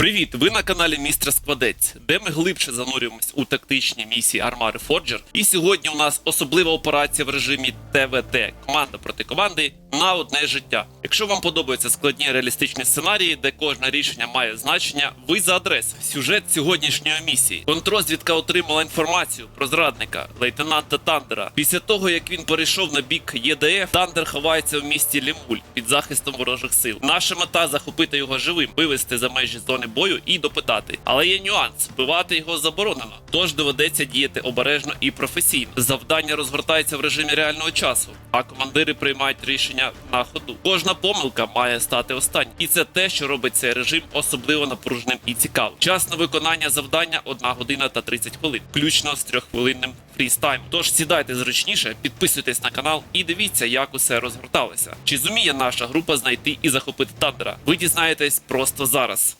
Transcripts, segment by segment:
Привіт! Ви на каналі Містер Складець, де ми глибше занурюємось у тактичні місії Армари Форджер. І сьогодні у нас особлива операція в режимі ТВТ команда проти команди на одне життя. Якщо вам подобаються складні реалістичні сценарії, де кожне рішення має значення, ви за адресою. Сюжет сьогоднішньої місії. Контрозвідка отримала інформацію про зрадника лейтенанта Тандера. Після того як він перейшов на бік ЄДФ, Тандер ховається в місті Лімуль під захистом ворожих сил. Наша мета захопити його живим, вивести за межі зони бою і допитати. Але є нюанс: вбивати його заборонено. Тож доведеться діяти обережно і професійно. Завдання розгортається в режимі реального часу, а командири приймають рішення на ходу. Кожна помилка має стати останньою. І це те, що робить цей режим особливо напруженим і цікавим. Час на виконання завдання 1 година та 30 хвилин, включно з трьоххвилинним фрістайм. Тож сідайте зручніше, підписуйтесь на канал і дивіться, як усе розгорталося. Чи зуміє наша група знайти і захопити Тандера? Ви дізнаєтесь просто зараз.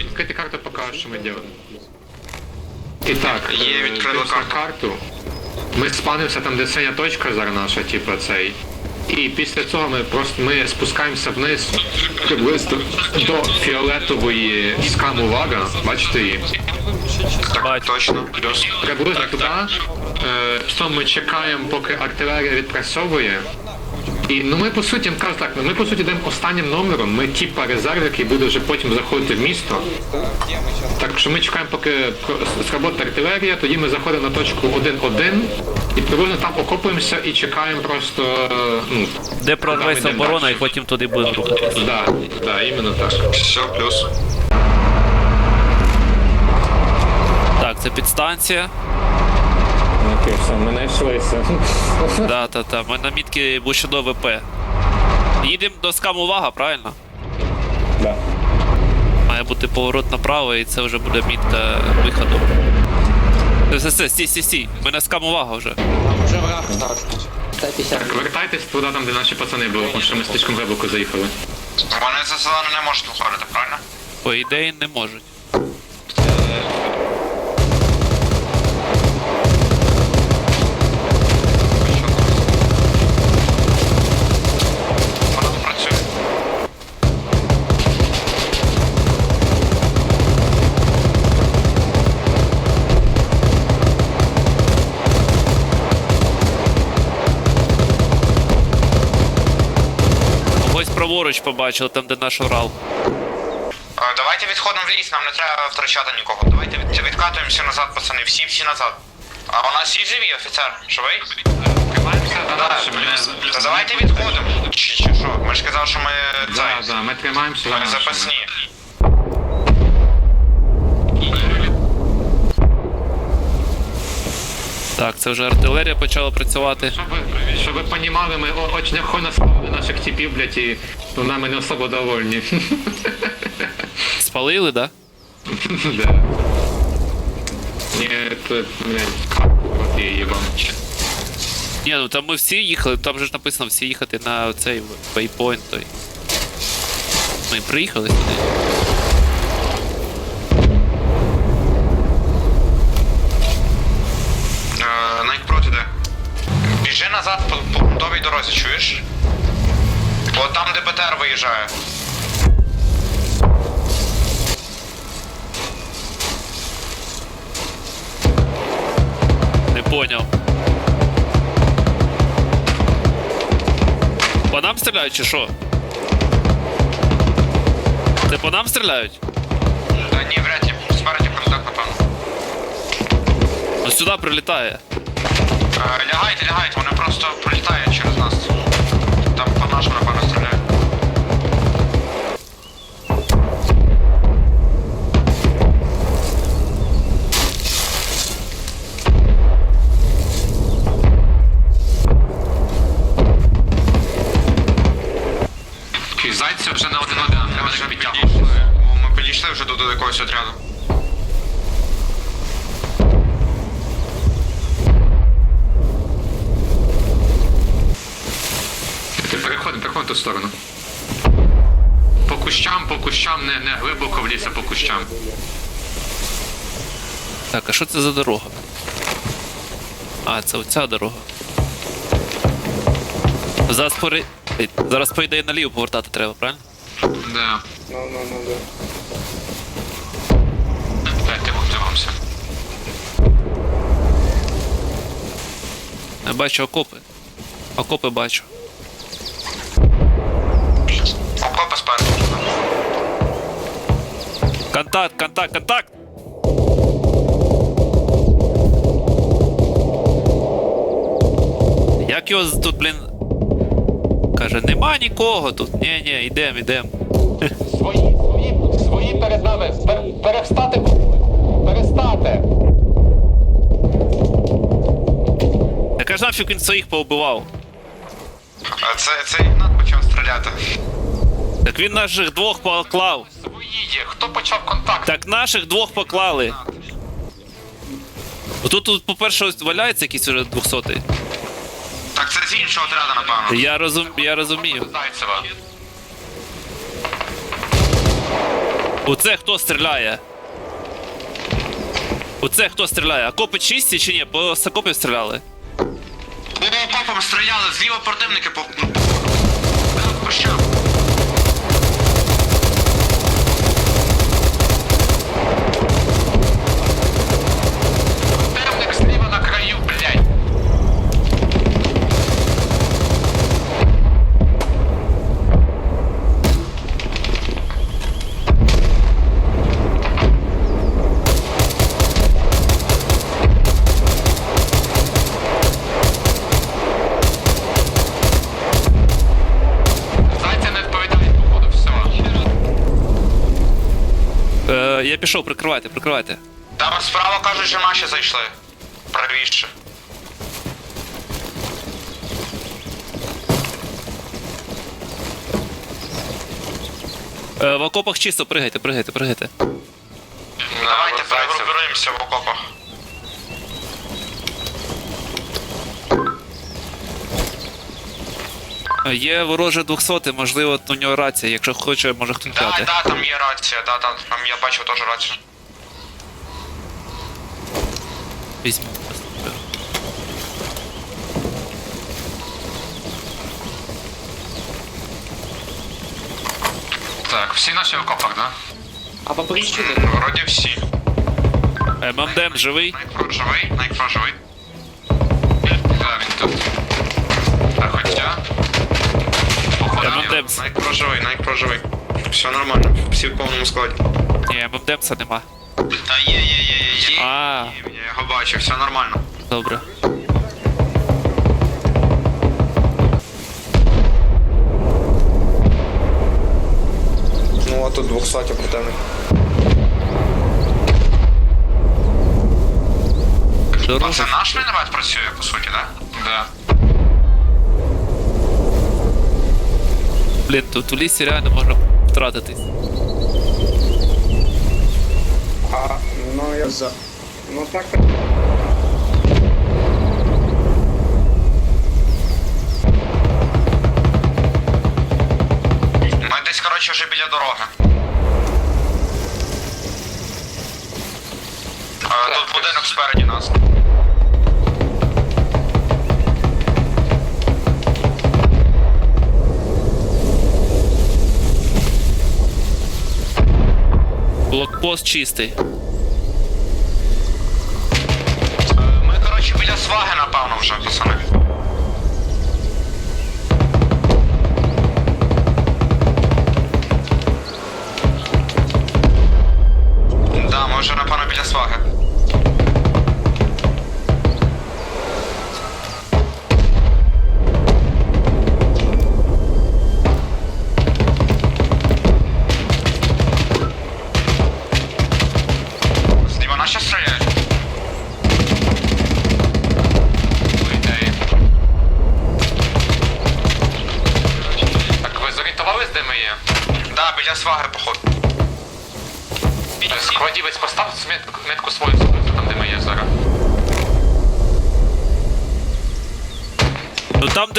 Відкрити карту покажу, що ми робимо. І так, Є, е, відкрила карту. карту. Ми спанимося там, де синя точка зараз наша, типу цей. І після цього ми просто ми спускаємося вниз приблизно до фіолетової скаму вага. Бачите її? Так, точно. Плюс. Приблизно туди. Е, Потім ми чекаємо, поки артилерія відпрацьовує. І ну ми по суті кажу так, ну, ми по суті йдемо останнім номером. Ми типа резерв, який буде вже потім заходити в місто. Так що ми чекаємо, поки сработає артилерія, тоді ми заходимо на точку 1-1 і приблизно там окопуємося і чекаємо просто. Ну, Де прорветься оборона, і потім туди будемо рухатись. Да, да, іменно так. Все, плюс. Так, це підстанція. Окей, все, ми знайшлися. Да, та, та. Ми на мітки Бушидо ВП. Їдемо до скаму вага, правильно? Да. Має бути поворот направо, і це вже буде мітка виходу. Все, все, стій, стій, стій. Ми на скаму вага вже. Так, вертайтесь туди, там, де наші пацани були, тому що ми слишком глибоко заїхали. Вони за зелену не можуть виходити, правильно? По ідеї не можуть. Ось побачили, там де наш Урал. Давайте відходимо в ліс, нам не треба втрачати нікого. Давайте від, відкатуємося назад, пацани, всі всі назад. А у нас всі живі, офіцер? Живий? Тримаємося Да, давайте відходимо. Чи, чи що? Ми ж казали, що ми Да, да, ми тримаємося Ми запасні. Так, це вже артилерія почала працювати. Щоб ви, понімали, ми о- очень охотно славили наших типів, блядь, і ну, нами не особо довольні. Спалили, да? Да. Ні, це, блядь, от я. Ні, ну там ми всі їхали, там же ж написано всі їхати на цей вейпойнт той. Ми приїхали сюди. Е, Найк проти де? Біжи назад по, по грунтовій дорозі, чуєш? От там, де БТР виїжджає. Не поняв. По нам стріляють чи що? Це по нам стріляють? Та ні, вряд ли. Спереді контакт, напевно. Ну сюди прилітає. Е, Лягайте, лягайте, вони просто пролітають через нас. Там по нашому, напевно, стріляють. Зайця вже на один один, Ми треба підтягувати. Ми підійшли вже до, до якогось отряду. Ти переходимо, переходимо в ту сторону. По кущам, по кущам, не, не глибоко в ліс, а по кущам. Так, а що це за дорога? А, це оця дорога. Заспори. Зараз, по ідеї, наліво повертати треба, правильно? Да. Ну, ну, ну, да. Дайте. Я бачу окопи. Окопи бачу. Спереду. Контакт, контакт, контакт! Як його тут, блін. Каже, нема нікого тут. Ні, ні, йдем, йдем. Свої, свої, свої перед нами. Пер, перестати. Перестати. Я кажу, нафіг він своїх поубивав. А Це, це Ігнат почав стріляти. Так він наших двох поклав. Свої є. Хто почав контакт? Так наших двох поклали. Тут, тут по-перше, ось валяється якийсь уже 200 Так це з іншого отряду, напевно. Я, розум, я розумію. Зайцева. Оце хто стріляє? Оце хто стріляє? Окопи чисті чи ні? По з окопів стріляли. О, попом стріляли, зліва противники по... Да, пішов, прикривайте, прикривайте. Там справа кажуть, що наші зайшли. Правіше. Е, в окопах чисто, пригайте, пригайте, пригайте. Давайте перегрупируємося в окопах. Є вороже 200, можливо, у нього рація, якщо хоче, може хтось Да, взяти. да, там є рація, да, да, там я бачив теж рацію. Візьму. Так, всі наші в окопах, да? М, Вроді всі. Е, ММДМ живий? Найкро живий, найкро живий. Найкро живий, найкро живий. Все нормально, всі в повному складі. Ні, ММДМса нема. Та є, є, є, є, є. А, Я його бачу, все нормально. добре. Ну, а тут 200 противник. А Дорога. це наш міномет працює, по суті, да? Да. Блін, тут у лісі реально можна втратитись. А, ну я за. Ну так. Ми десь, коротше, вже біля дороги. Е, Тут будинок спереді нас. Блокпост чистий. Ми, коротше, біля сваги, напевно, вже, пацани.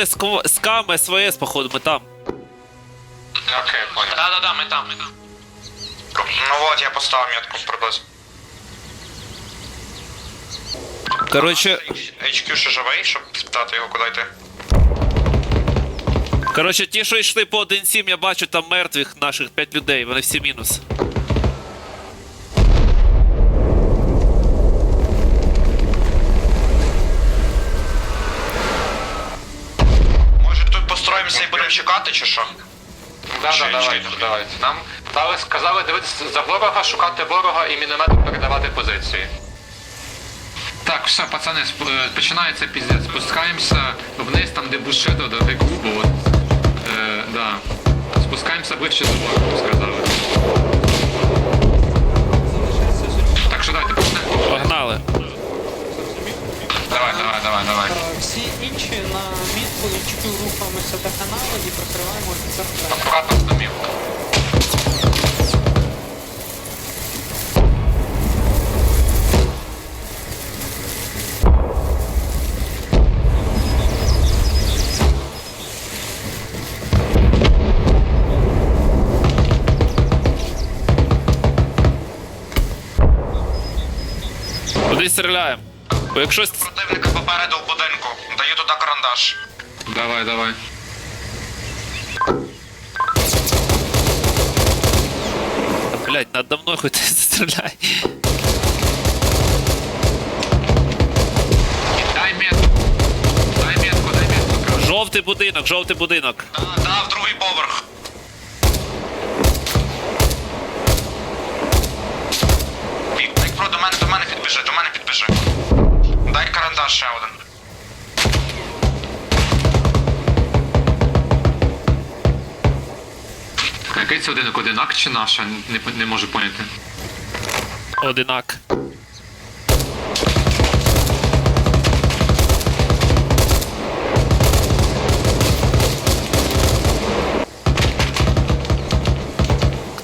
Ну там, де скв... скам СВС, походу, ми там. Окей, понял. Да, да, да, ми там, ми там. Ну от, я поставив метку приблизно. Коротше, HQ ще живий, щоб спитати його, куди йти. Коротше, ті, що йшли по 1-7, я бачу там мертвих наших 5 людей, вони всі мінус. Може тут і будемо чекати, чи що? Да, да, давайте, давайте. Нам дали, сказали дивитися за ворога, шукати ворога і мінометом передавати позиції. Так, все, пацани, сп- е, починається піздець. Спускаємося вниз, там де Бушидо, до де клубу. От, е, да. Спускаємося ближче до ворога, сказали. Так що давайте почнемо. Погнали. Давай, давай, давай, давай. Всі інші HQ рухаємося до каналу і прикриваємо офіцер Френк. Акуратно з домів. Куди стріляємо? Бо якщо... Противника попереду в будинку. Даю туди карандаш. Давай, давай. Блять, надо мною хоч стріляй. Дай метку. Дай метку, дай метку. Жовтий будинок, жовтий будинок. Да, да, в другий поверх. Це одинок? Одинак чи наша? Не, не можу поняти. Одинак.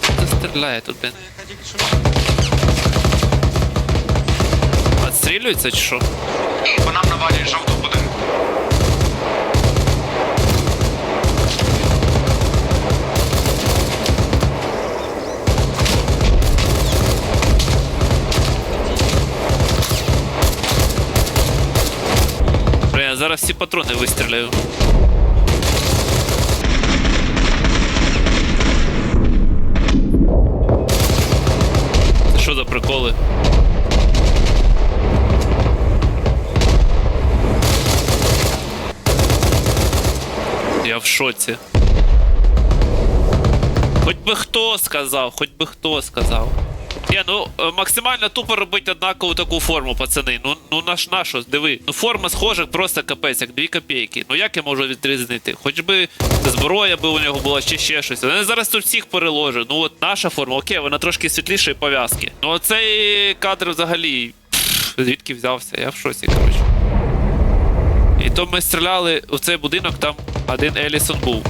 Хто стріляє тут, блін? Отстрілюється чи що? По нам навалюють жовту будинку. Зараз всі патрони вистріляю. Це що за приколи? Я в шоці. Хоч би хто сказав, хоч би хто сказав. Ні, ну е, максимально тупо робити однакову таку форму, пацани. Ну, ну наш нашо, диви. Ну форма схожа просто капець, як 2 копійки. Ну як я можу відрізнити? Хоч би зброя би у нього була чи ще щось. Я зараз тут всіх переложу. Ну от наша форма, окей, вона трошки світліша і пов'язки. Ну оцей кадр взагалі. пф, Звідки взявся? Я в шоці, коротше. І то ми стріляли у цей будинок, там один Елісон був.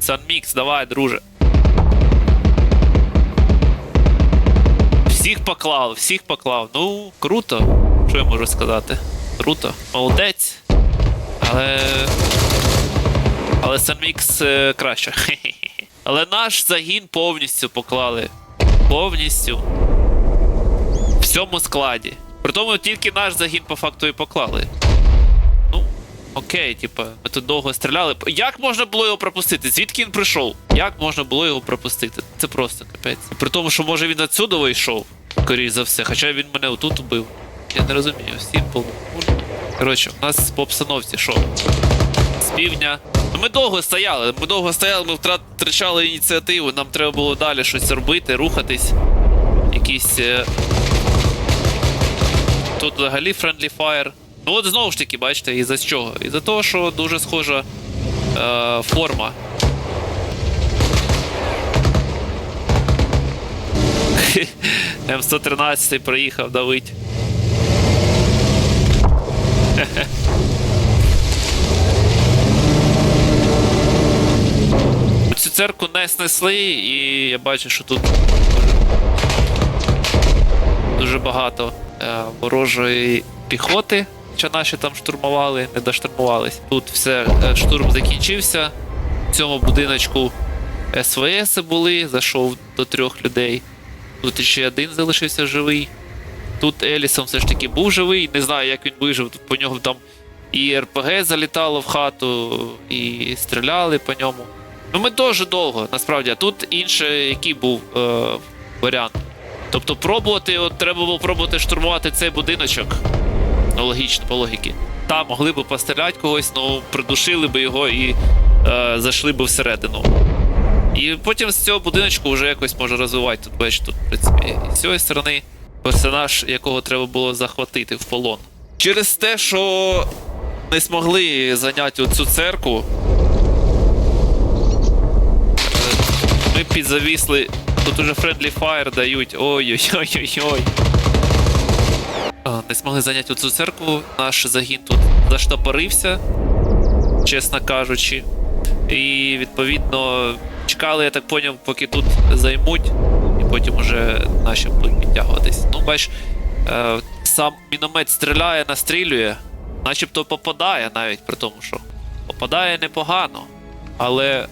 Санмікс, давай, друже. Всіх поклав, всіх поклав. Ну, круто. Що я можу сказати? Круто. Молодець. Але. Але Санмікс е, краще. Але наш загін повністю поклали. Повністю. В всьому складі. При тому тільки наш загін по факту і поклали. Окей, типа, ми тут довго стріляли. Як можна було його пропустити? Звідки він прийшов? Як можна було його пропустити? Це просто капець. При тому, що може він отсюди вийшов, скоріш за все, хоча він мене отут убив. Я не розумію, Сімпл. Коротше, у нас по обстановці що? З півдня. Ну, ми довго стояли, ми довго стояли, ми втрачали ініціативу, нам треба було далі щось робити, рухатись. Якісь. Е... Тут взагалі friendly fire. Ну от знову ж таки, бачите, із-за чого? Із-за того, що дуже схожа е, форма. М113 приїхав давить. Цю церкву не снесли, і я бачу, що тут дуже багато е, ворожої піхоти, що наші там штурмували, не доштурмувались. Тут все, е, штурм закінчився. В цьому будиночку СВС були, зайшов до трьох людей. Тут ще один залишився живий. Тут Елісон все ж таки був живий. Не знаю, як він вижив. Тут по нього там і РПГ залітало в хату, і стріляли по ньому. Ну, ми дуже довго, насправді. А тут інший, який був е, варіант. Тобто пробувати, от треба було пробувати штурмувати цей будиночок. Ну, логічно, по логіки. Там могли б постріляти когось, ну придушили би його і е, зайшли б всередину. І потім з цього будиночку вже якось може розвивати. Тут бачиш, тут, в принципі, і з цієї сторони персонаж, якого треба було захватити в полон. Через те, що не змогли зайняти цю церкву, е, ми підзавісли. Тут уже Friendly Fire дають. Ой-ой-ой-ой-ой. Не змогли зайняти цю церкву. Наш загін тут заштопорився, чесно кажучи. І відповідно чекали, я так поняв, поки тут займуть, і потім уже наші будуть підтягуватись. Ну, бач, е, сам міномет стріляє, настрілює, начебто попадає навіть при тому, що попадає непогано. Але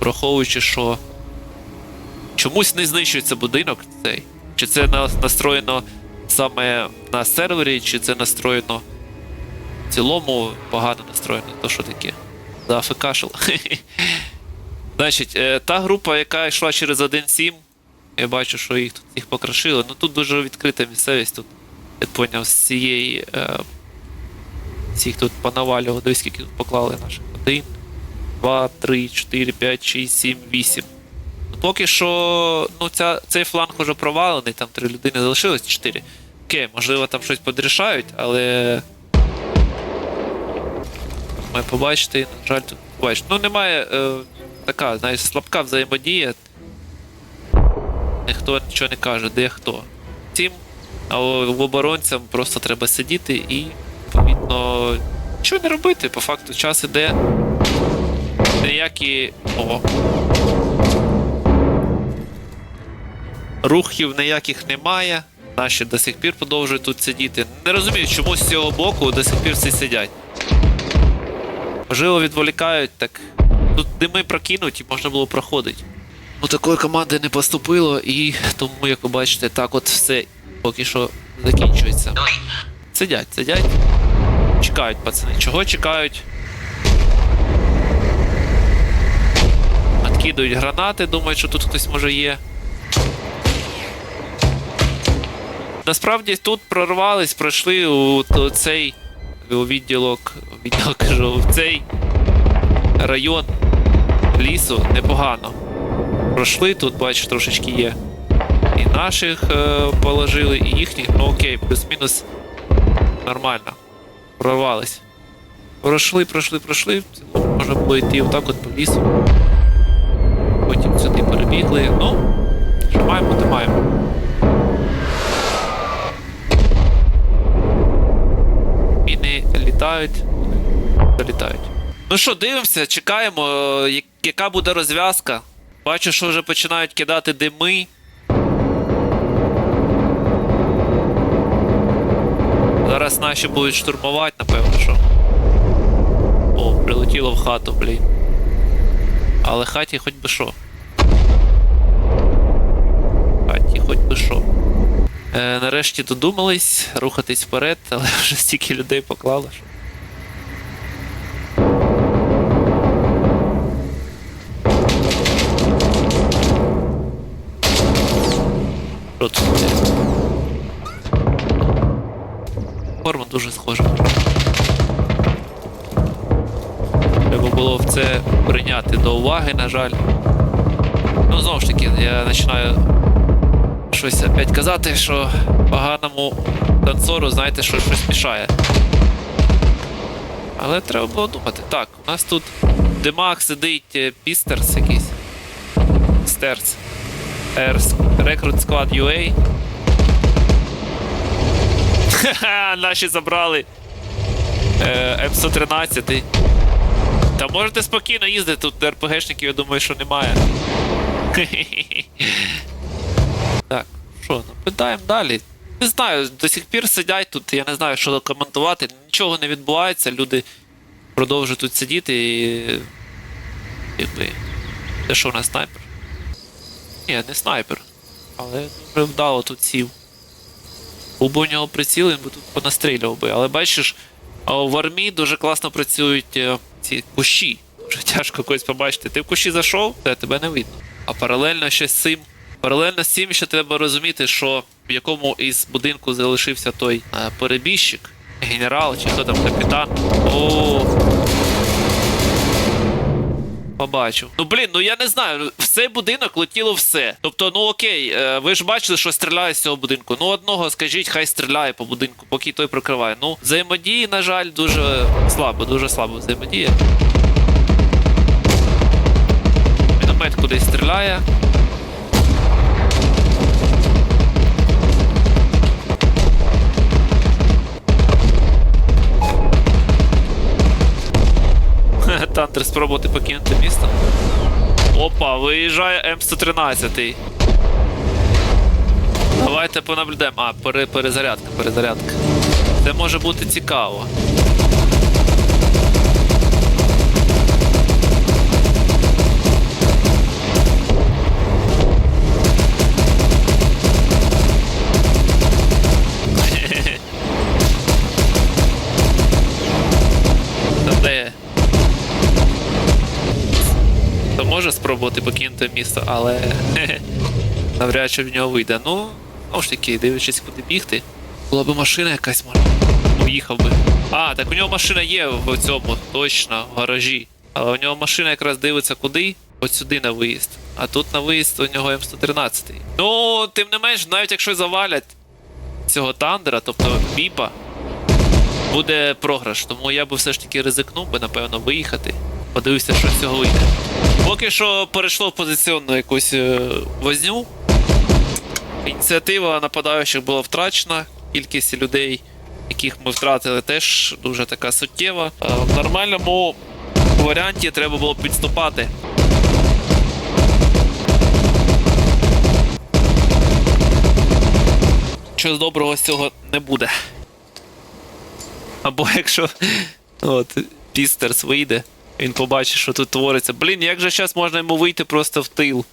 враховуючи, що чомусь не знищується будинок цей. Чи це настроєно саме на сервері, чи це настроєно в цілому погано настроєно, то що таке? Зафекашило. Значить, е, та група, яка йшла через 1.7, я бачу, що їх тут їх покрашили. Ну тут дуже відкрита місцевість. Тут, я поняв, з цієї. Е, всіх тут понавалювали, дивись, скільки тут поклали наших. 1, 2, 3, 4, 5, 6, 7, 8. Ну, поки що, ну, ця, цей фланг уже провалений, там три людини залишилось, 4. Окей, можливо, там щось подрішають, але. Ми побачити, на жаль, тут побачити. Ну, немає е, така, знаєш, слабка взаємодія. Ніхто нічого не каже, де хто. Втім, а в оборонцям просто треба сидіти і, відповідно, нічого не робити. По факту час іде. Ніякі. О. Рухів ніяких немає. Наші до сих пір продовжують тут сидіти. Не розумію, чому з цього боку до сих пір всі сидять. Можливо, відволікають, так. Тут дими прокинуть і можна було проходити. Ну, такої команди не поступило, і тому, як ви бачите, так от все поки що закінчується. Сидять, сидять. Чекають, пацани. Чого чекають? Откидують гранати, думають, що тут хтось може є. Насправді тут прорвались, пройшли у, цей у відділок, відділок кажу, в цей район лісу непогано. Пройшли, тут, бачиш, трошечки є. І наших е, положили, і їхніх, ну окей, плюс-мінус нормально. Прорвались. Пройшли, пройшли, пройшли. Можна було йти отак от по лісу. Потім сюди перебігли. Ну, що маємо, то маємо. Літають, долітають. Ну що, дивимося, чекаємо, е, яка буде розв'язка. Бачу, що вже починають кидати дими. Зараз наші будуть штурмувати, напевно, що. О, прилетіло в хату, блін. Але хаті хоч би що. Хаті хоч би що. Е, нарешті додумались рухатись вперед, але вже стільки людей тут? Форма дуже схожа. Треба було в це прийняти до уваги, на жаль. Ну, знову ж таки, я починаю щось опять казати, що поганому танцору, знаєте, що щось мішає. Але треба було думати. Так, у нас тут в димах сидить е, Пістерс якийсь. Стерц. Рекрут склад UA. Ха-ха, наші забрали е, М113. Та можете спокійно їздити, тут РПГшників, я думаю, що немає. Так, що, нападаємо далі. Не знаю, до сих пір сидять тут, я не знаю, що коментувати. Нічого не відбувається, люди продовжують тут сидіти і. Якби. Це що у нас снайпер? Ні, не снайпер. Але дуже вдало тут сів. Був би у нього приціл, він би тут понастрілював би. Але бачиш, в армії дуже класно працюють е, ці кущі. Дуже тяжко когось побачити. Ти в кущі зайшов, та тебе не видно. А паралельно ще з цим. Паралельно з цим ще треба розуміти, що в якому із будинку залишився той е, перебіжчик, генерал чи хто там капітан. О. Побачив. Ну блін, ну я не знаю. В цей будинок летіло все. Тобто, ну окей, е, ви ж бачили, що стріляє з цього будинку. Ну одного скажіть, хай стріляє по будинку, поки той прикриває. Ну, взаємодії, на жаль, дуже слабо, дуже слабо взаємодія. Міномет кудись стріляє. Тантер спробувати покинути місто. Опа, виїжджає М113. Давайте понаблюдаємо. А, пере, перезарядка, перезарядка. Це може бути цікаво. Спробувати покинути місто, але навряд чи в нього вийде. Ну, знову ж таки, дивлячись, куди бігти. Була б машина якась може. Поїхав би. А, так у нього машина є в цьому, точно, в гаражі. Але у нього машина якраз дивиться куди? От сюди на виїзд. А тут на виїзд у нього М113. Ну, тим не менш, навіть якщо завалять цього тандера, тобто біпа, буде програш. Тому я би все ж таки ризикнув би, напевно, виїхати. Подивився, що з цього вийде. Поки що перейшло в позиціонну якусь е, возню. Ініціатива нападаючих була втрачена. Кількість людей, яких ми втратили, теж дуже така суттєва. Е, В нормальному варіанті треба було підступати. Щось доброго з цього не буде. Або якщо от, Пістерс вийде, він побачить, що тут твориться. Блін, як же зараз можна йому вийти просто в тил?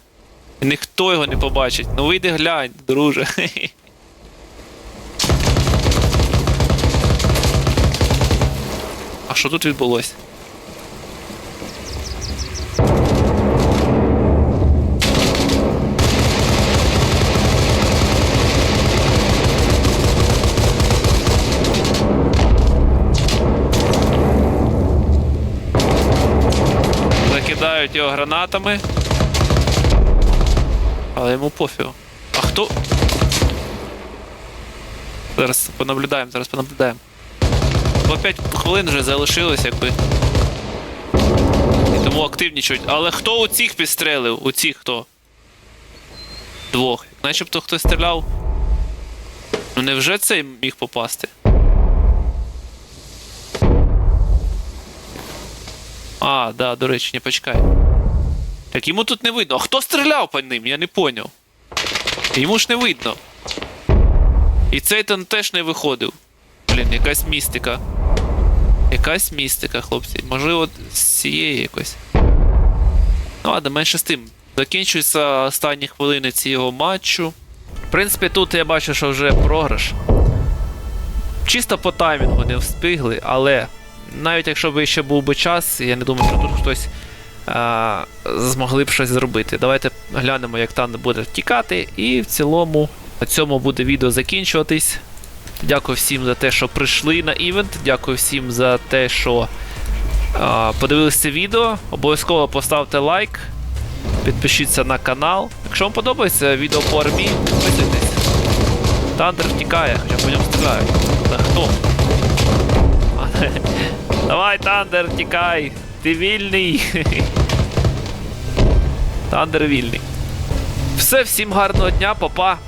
І ніхто його не побачить. Ну вийди глянь, друже. А що тут відбулося? Закидають його гранатами. Але йому пофігу. А хто? Зараз понаблюдаємо, зараз понаблюдаємо. По 5 хвилин вже залишилось, якби. І тому активнічують. Але хто у цих підстрелив? У цих хто? Двох. Начебто хтось стріляв. Ну невже цей міг попасти? А, да, до речі, не почекай. Так йому тут не видно. А хто стріляв по ним? Я не поняв. Йому ж не видно. І цей там теж не виходив. Блін, якась містика. Якась містика, хлопці. Можливо, з цієї якось. Ну ладно, менше з тим. Закінчуються останні хвилини цього матчу. В принципі, тут я бачу, що вже програш. Чисто по таймінгу не встигли, але навіть якщо б ще був би час, я не думаю, що тут хтось змогли б щось зробити. Давайте глянемо, як там буде втікати. І в цілому на цьому буде відео закінчуватись. Дякую всім за те, що прийшли на івент. Дякую всім за те, що а, подивилися це відео. Обов'язково поставте лайк, підпишіться на канал. Якщо вам подобається відео по армії, підписуйтесь. Тандер втікає, хоча по ньому стріляють. Та хто? Давай, Тандер, тікай! Ти вільний. Тандер вільний. Все, всім гарного дня, папа.